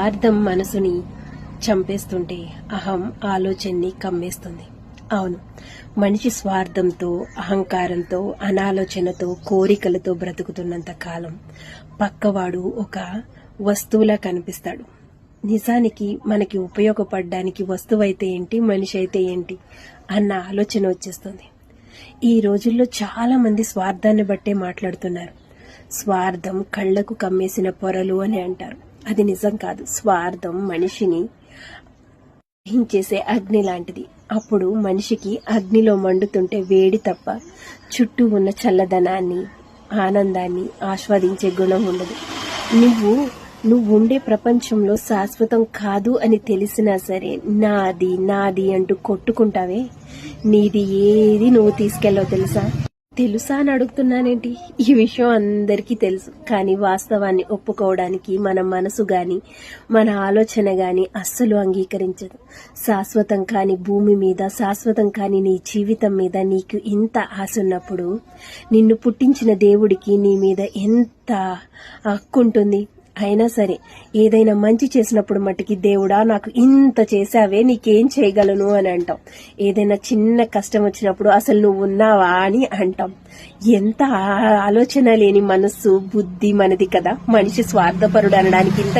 స్వార్థం మనసుని చంపేస్తుంటే అహం ఆలోచనని కమ్మేస్తుంది. అవును మనిషి స్వార్థంతో అహంకారంతో అనాలోచనతో కోరికలతో బ్రతుకుతున్నంత కాలం పక్కవాడు ఒక వస్తువులా కనిపిస్తాడు. నిజానికి మనకి ఉపయోగపడడానికి వస్తువు అయితే ఏంటి మనిషి అయితే ఏంటి అన్న ఆలోచన వచ్చేస్తుంది. ఈ రోజుల్లో చాలా మంది స్వార్థాన్ని బట్టే మాట్లాడుతున్నారు. స్వార్థం కళ్ళకు కమ్మేసిన పొరలు అని అంటారు. అది నిజం కాదు. స్వార్థం మనిషిని దహించేసే అగ్ని లాంటిది. అప్పుడు మనిషికి అగ్నిలో మండుతుంటే వేడి తప్ప చుట్టూ ఉన్న చల్లదనాన్ని ఆనందాన్ని ఆస్వాదించే గుణం ఉండదు. నువ్వు నువ్వు ఉండే ప్రపంచంలో శాశ్వతం కాదు అని తెలిసినా సరే నాది నాది అంటూ కొట్టుకుంటావే. నీది ఏది నువ్వు తీసుకెళ్ళవు తెలుసా? తెలుసా అని అడుగుతున్నానేంటి? ఈ విషయం అందరికీ తెలుసు. కానీ వాస్తవాన్ని ఒప్పుకోవడానికి మన మనసు గాని మన ఆలోచన గాని అస్సలు అంగీకరించదు. శాశ్వతం కాని భూమి మీద శాశ్వతం కాని నీ జీవితం మీద నీకు ఇంత ఆశ ఉన్నప్పుడు నిన్ను పుట్టించిన దేవుడికి నీ మీద ఎంత హక్కు ఉంటుంది అయినా సరే ఏదైనా మంచి చేసినప్పుడు మట్టుకి దేవుడా నాకు ఇంత చేసావే నీకేం చేయగలను? అని అంటాం. ఏదైనా చిన్న కష్టం వచ్చినప్పుడు అసలు నువ్వు ఉన్నావా? అని అంటాం. ఎంత ఆలోచన లేని మనస్సు బుద్ధి మనది కదా. మనిషి స్వార్థపరుడు అనడానికి ఇంత